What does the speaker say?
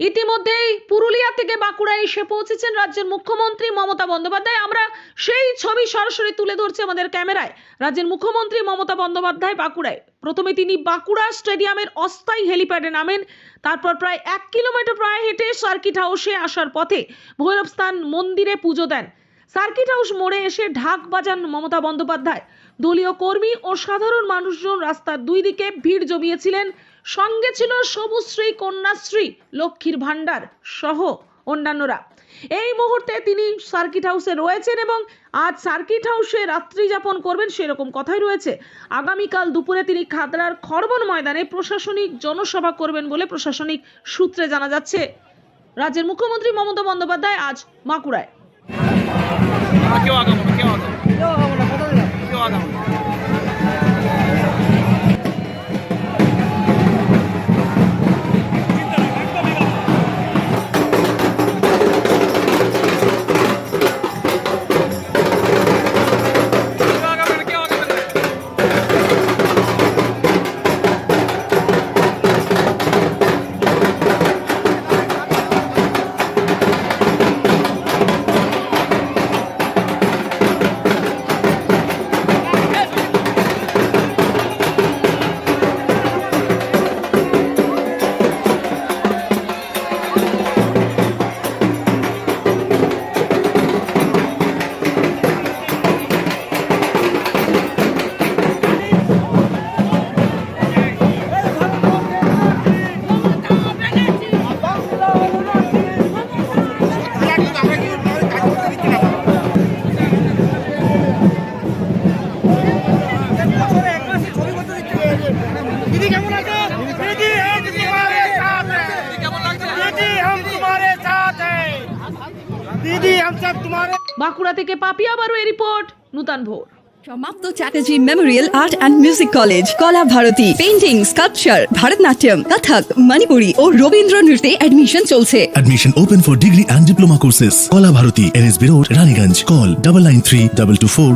ইতিমধ্যেই পুরুলিয়া থেকে বাঁকুড়ায় এসে পৌঁছেছেন রাজ্যের মুখ্যমন্ত্রী মমতা বন্দ্যোপাধ্যায়। আমরা সেই ছবি সরাসরি তুলে ধরছি আমাদের ক্যামেরায়। রাজ্যের মুখ্যমন্ত্রী মমতা বন্দ্যোপাধ্যায় বাঁকুড়ায়। প্রথমে তিনি বাঁকুড়া স্টেডিয়ামের অস্থায়ী হেলিপ্যাডে নামেন। তারপর প্রায় এক কিলোমিটার প্রায় হেঁটে সার্কিট হাউসে আসার পথে ভৈরবস্থান মন্দিরে পুজো দেন। সার্কিট হাউস মোড়ে এসে ঢাক বাজান মমতা বন্দ্যোপাধ্যায়। দলীয় কর্মী ও সাধারণ মানুষজন রাস্তার দুই দিকে ভিড় জমিয়েছিলেন। সঙ্গে ছিল সবুজশ্রী কন্যাশ্রী লক্ষ্মীর ভাণ্ডার সহ অন্যান্যরা। এই মুহূর্তে তিনি সার্কিট হাউসে রয়েছেন এবং আজ সার্কিট হাউসে রাত্রি যাপন করবেন সেরকম কথাই রয়েছে। আগামীকাল দুপুরে তিনি খাতড়ার খরবন ময়দানে প্রশাসনিক জনসভা করবেন বলে প্রশাসনিক সূত্রে জানা যাচ্ছে। রাজ্যের মুখ্যমন্ত্রী মমতা বন্দ্যোপাধ্যায় আজ বাঁকুড়ায় কেউ আগাবো না কেউ আগাবো। কেউ আগাবো না। বাঁকুড়া থেকে পাপিয়া বারো এই রিপোর্ট নূতন ভোর। সমাপ্ত Chatterjee memorial art and music college Kala Bharati. Painting sculpture Bharatanatyam Kathak Manipuri ও রবীন্দ্র নৃত্যে অ্যাডমিশন চলছে। Admission open for degree and diploma courses Kala Bharati N S B road Raniganj. Call double nine three double two four